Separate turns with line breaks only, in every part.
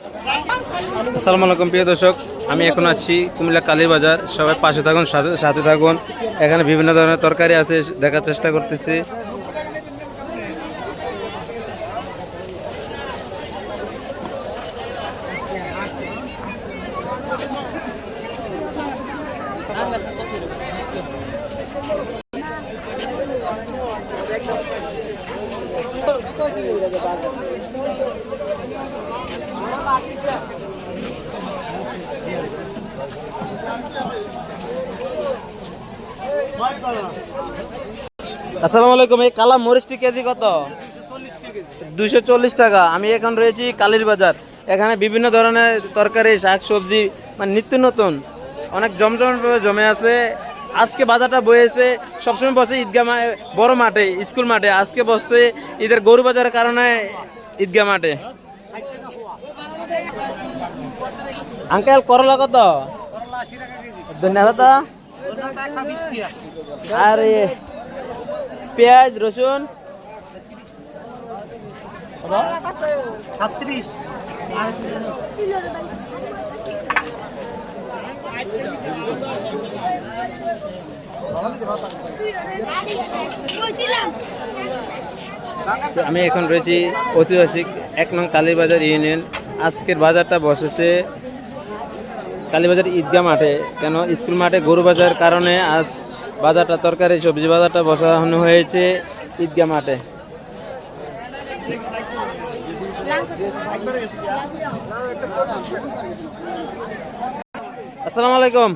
আসসালামু আলাইকুম, প্রিয় দর্শক। আমি এখন আছি কুমিল্লা কালীবাজার সবাই পাশে থাকুন, সাথে সাথে থাকুন। এখানে বিভিন্ন ধরনের তরকারি আছে, দেখার চেষ্টা করতেছি। আসসালামু আলাইকুম এই কালা মরিচটি কেজি কত? দুইশো চল্লিশ টাকা। আমি এখন রয়েছি কালীর বাজার। এখানে বিভিন্ন ধরনের তরকারি, শাক, সবজি মানে নিত্য নতুন। অনেক জমজমভাবে জমে আছে। আজকে বাজারটা বয়েছে সবসময় বসে ঈদগাহ মা- বড় মাঠে, স্কুল মাঠে। আজকে বসছে ঈদের গরু বাজারের কারণে ঈদগাহ মাঠে। আঙ্কেল, করলা কত? ধন্যবাদ আরে, পেঁয়াজ, রসুন? আমি এখন রয়েছি ঐতিহাসিক এক নং কালীবাজার ইউনিয়ন আজকের বাজারটা বসেছে কালীবাজার ঈদগাহ মাঠে। কেন স্কুল মাঠে গরু বাজার কারণে আজ বাজারটা তরকারি সবজি বাজারটা বসানো হয়েছে ঈদগাহ মাঠে। আসসালামু আলাইকুম।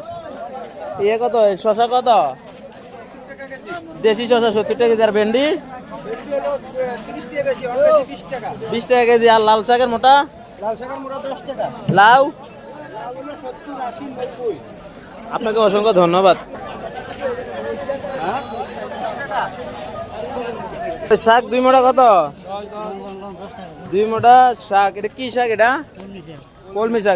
ইয়ে কত? শশা কত? দেশি শশা সত্তর টাকা কেজি আর ভেন্ডি? বিশ টাকা কেজি আর লাল শাকের মোটা? লাউ? আপনাকে অসংখ্য ধন্যবাদ। শাক দুই মোটা কত? দুই মোটা শাক। এটা কি শাক এটা? কলমি শাক।